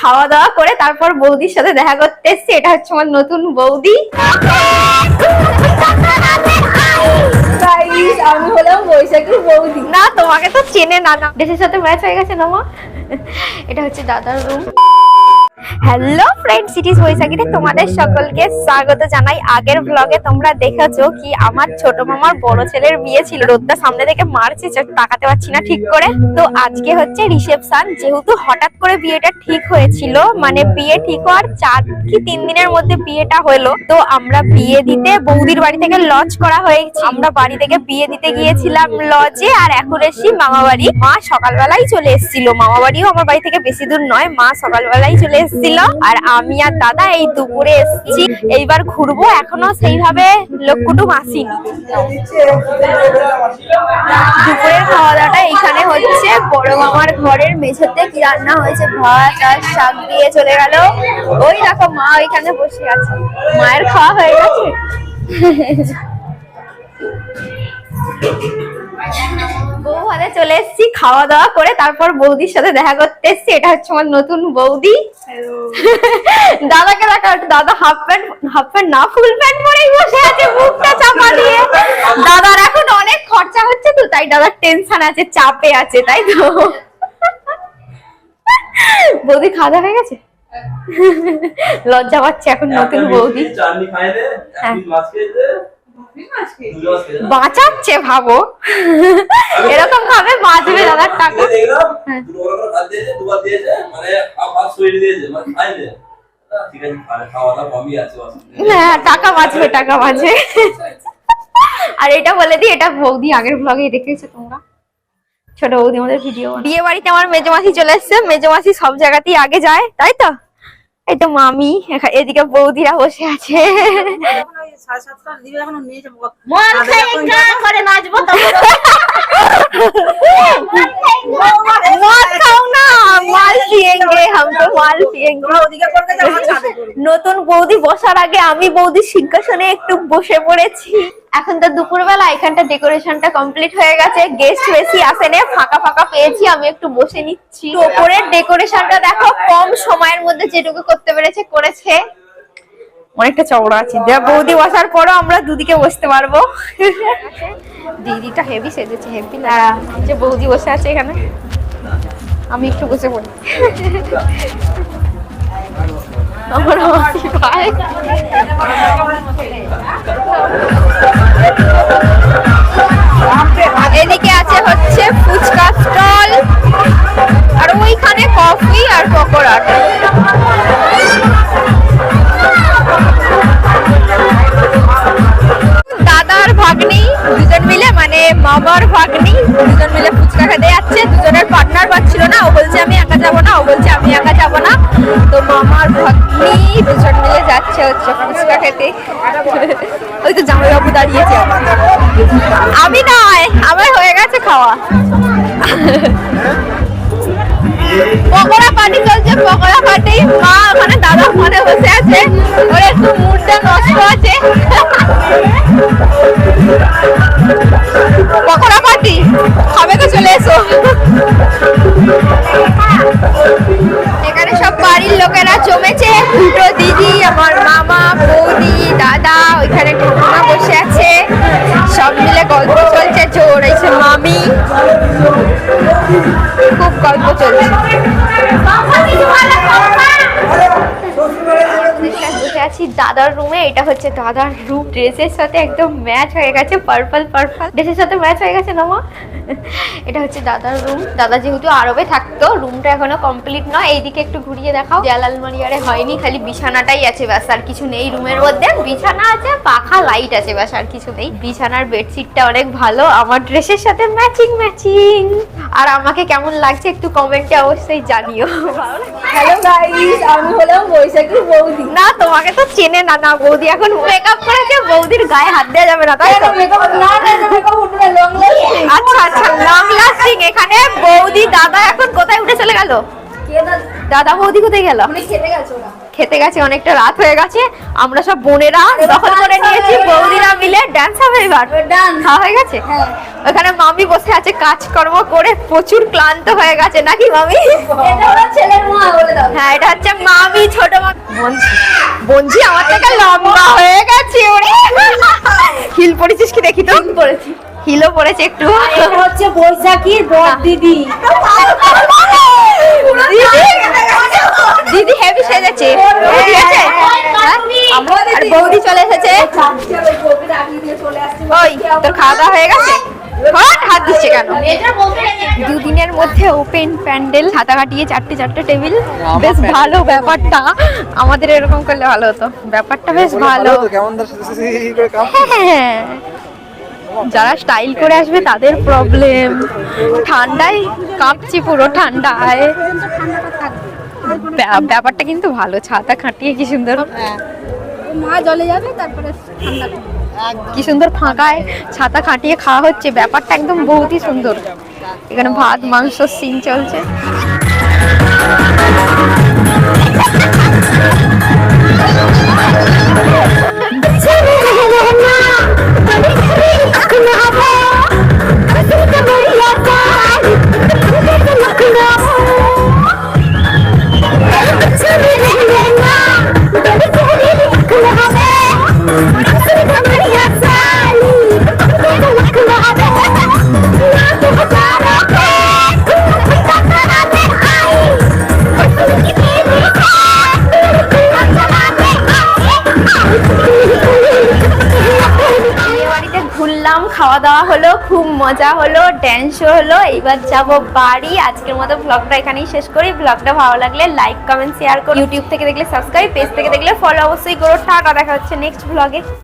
খাওয়া দাওয়া করে তারপর বৌদির সাথে দেখা করতে এসছি। এটা হচ্ছে আমার নতুন বৌদি। আমি হলাম বৈশাখীর বৌদি। না তোমাকে তো চেনে না না। ড্রেসের সাথে ম্যাচ হয়ে গেছে না মা এটা হচ্ছে দাদার রুম হ্যালো ফ্রেন্ড সিটিজ বৈশাখীতে তোমাদের সকলকে স্বাগত জানাই। আগের ব্লগে তোমরা দেখেছ কি আমার ছোট মামার বড় ছেলের বিয়ে ছিল। রোদটা সামনে থেকে মারছে তাকাতে পারছি না ঠিক করে। তো আজকে হচ্ছে রিসেপশন যেহেতু হঠাৎ করে বিয়েটা ঠিক হয়েছিল মানে বিয়ে ঠিক হওয়ার চার কি তিন দিনের মধ্যে বিয়েটা হলো, তো আমরা বিয়ে দিতে বৌদির বাড়ি থেকে লজ করা হয়েছে। আমরা বাড়ি থেকে বিয়ে দিতে গিয়েছিলাম লজে আর এখন এসছি মামা বাড়ি মা সকালবেলাই চলে এসেছিল। মামা বাড়িও আমার বাড়ি থেকে বেশি দূর নয়, মা সকালবেলাই চলে এসেছিল আর আমি আর দাদা এই দুপুরে এসেছি। এইবার ঘুরবো, এখনও সেইভাবে লোককুটুম আসিনি দুপুরের খাওয়া দাওয়াটা এখানে হচ্ছে। বড় মামার ঘরের মেঝেতে কি রান্না হয়েছে? ভাত আর শাক দিয়ে চলে গেল। ওই দেখো, মা ওইখানে বসে আছে। মায়ের খাওয়া হয়ে গেছে? বউ হাতে চলে এসেছি খাওয়া দাওয়া করে তারপর বৌদির সাথে দেখা করতে এসেছি। এটা হচ্ছে আমার নতুন বৌদি। দাদাকে দেখা দাদা হাফ প্যান্ট হাফ প্যান্ট না ফুল প্যান্ট পরেই বসে আছে মুখটা চাপা দিয়ে। দাদার এখন অনেক খরচা হচ্ছে তো তাই দাদার টেনশন আছে চাপে আছে তাই তো। বৌদি খাওয়া দাওয়া হয়ে গেছে? লজ্জা পাচ্ছে এখন নতুন বৌদি। হ্যাঁ। বাঁচাচ্ছে ভাবো। এরকম ভাবে বাঁচবে দাদার টাকা। হ্যাঁ। টাকা বাঁচবে টাকা বাঁচবে। আর এটা বলে দিই এটা বৌদি আগের ব্লগে দেখেছ তোমরা? ছোট বৌদি আমাদের ভিডিও বিয়ে বাড়িতে আমার মেজো মাসি চলে এসছে মেজো মাসি সব জায়গাতেই আগে যায় তাই তো? এই তো মামি এদিকে বৌদিরা বসে আছে। মদ খাও না মাল পিয়েঙ্গে হাম তো মাল পিয়েঙ্গে। নতুন বৌদি বসার আগে আমি বৌদি সিংহাসনে একটু বসে পড়েছি। এখন তো দুপুরবেলা এখানটা ডেকোরেশনটা কমপ্লিট হয়ে গেছে। গেস্ট বেশি আসেনে ফাঁকা ফাঁকা পেয়েছি আমি একটু বসে নিচ্ছি। ওপরের ডেকোরেশনটা দেখো কম সময়ের মধ্যে যেটুকু করতে পেরেছে করেছে। অনেকটা চওড়া আছে। যা বৌদি বসার পরও আমরা দুদিকে বসতে পারব। দিদিটা হেভি সেজেছে হেভি না। যে বৌদি বসে আছে এখানে। আমি একটু বসে পড়ি। আমার এদিকে আছে হচ্ছে ফুচকা স্টল। আর ওইখানে কফি আর পকোড়া। ওই তো জামাইবাবু দাঁড়িয়েছে। আমি নয়, আমার হয়ে গেছে খাওয়া। পকোড়া পার্টি চলছে, পকোড়া পার্টি মা, ওখানে দাদা ওখানে বসে আছে। ওর একটু মুডটা নষ্ট আছে। বসে আছে। সব মিলে গল্প চলছে জোর। এসে মামি খুব গল্প চলছে। আছি দাদার রুমে এটা হচ্ছে দাদার রুম ড্রেসের সাথে একদম ম্যাচ হয়ে গেছে পার্পল পার্পল ড্রেসের সাথে ম্যাচ হয়ে গেছে না মা এটা হচ্ছে দাদার রুম দাদা যেহেতু আরবে থাকতো রুমটা এখনও কমপ্লিট নয়। এইদিকে একটু ঘুরিয়ে দেখাও। দেয়াল আলমারিয়ারে হয়নি খালি বিছানাটাই আছে ব্যাস আর কিছু নেই রুমের মধ্যে। বিছানা আছে পাখা লাইট আছে ব্যাস আর কিছু নেই। বিছানার বেডশিটটা অনেক ভালো। আমার ড্রেসের সাথে ম্যাচিং ম্যাচিং আর আমাকে কেমন লাগছে একটু কমেন্টে অবশ্যই জানিও। হ্যালো গাইস আমি হলাম বৈশাখীর বৌদি। না তোমাকে তো চেনে না না বৌদি। এখন মেকআপ করেছে বৌদির গায়ে হাত দেওয়া যাবে না তাই তো? না না না আচ্ছা আচ্ছা লং লাস্টিং এখানে বৌদি দাদা এখন কোথায় উঠে চলে গেল? দাদা বৌদি কোথায় গেল? উনি খেতে গেছো ওরা। খেতে গেছে অনেকটা রাত হয়ে গেছে। আমরা সব বোনেরা দখল করে নিয়েছি বৌদিরা মিলে ড্যান্স হবে এবার। খাওয়া হয়ে গেছে? হ্যাঁ। ওখানে মামি বসে আছে কাজকর্ম করে প্রচুর ক্লান্ত হয়ে গেছে নাকি মামি? হ্যাঁ এটা হচ্ছে মামি ছোট বঞ্জি বঞ্জি আমার থেকে লম্বা হয়ে গেছে ওরে। হিল পড়েছিস কি দেখি তো? করেছি হিলও পড়েছে একটু। এটা হচ্ছে বৈশাখীর বড় দিদি। দিদি হেভি সেজেছে। ঠিক আছে? হ্যাঁ? আর বৌদি চলে এসেছে। ওই তোর খাওয়া দাওয়া হয়ে গেছে? হট, হাত দিচ্ছে কেন? দুদিনের মধ্যে ওপেন প্যান্ডেল হাতা কাটিয়ে চারটে চারটে টেবিল বেশ ভালো ব্যাপারটা। আমাদের এরকম করলে ভালো হতো। ব্যাপারটা বেশ ভালো। হ্যাঁ। যারা স্টাইল করে আসবে তাদের প্রবলেম ঠান্ডায় কাঁপছি পুরো ঠান্ডায়। ব্যাপারটা কিন্তু ভালো ছাতা খাটিয়ে কি সুন্দর? মা জলে যাবে তারপরে কি সুন্দর ফাঁকায় ছাতা খাটিয়ে খাওয়া হচ্ছে ব্যাপারটা একদম বহুতই সুন্দর। এখানে ভাত মাংস সিন চলছে। ঘুরলাম, খাওয়া দাওয়া হলো, খুব মজা হলো ড্যান্সও হলো এইবার যাব বাড়ি। আজকের মতো ব্লগটা এখানেই শেষ করি। ব্লগটা ভালো লাগলে লাইক কমেন্ট শেয়ার করো। ইউটিউব থেকে দেখলে সাবস্ক্রাইব পেজ থেকে দেখলে ফলো অবশ্যই করো। টাকা দেখা হচ্ছে নেক্সট ব্লগে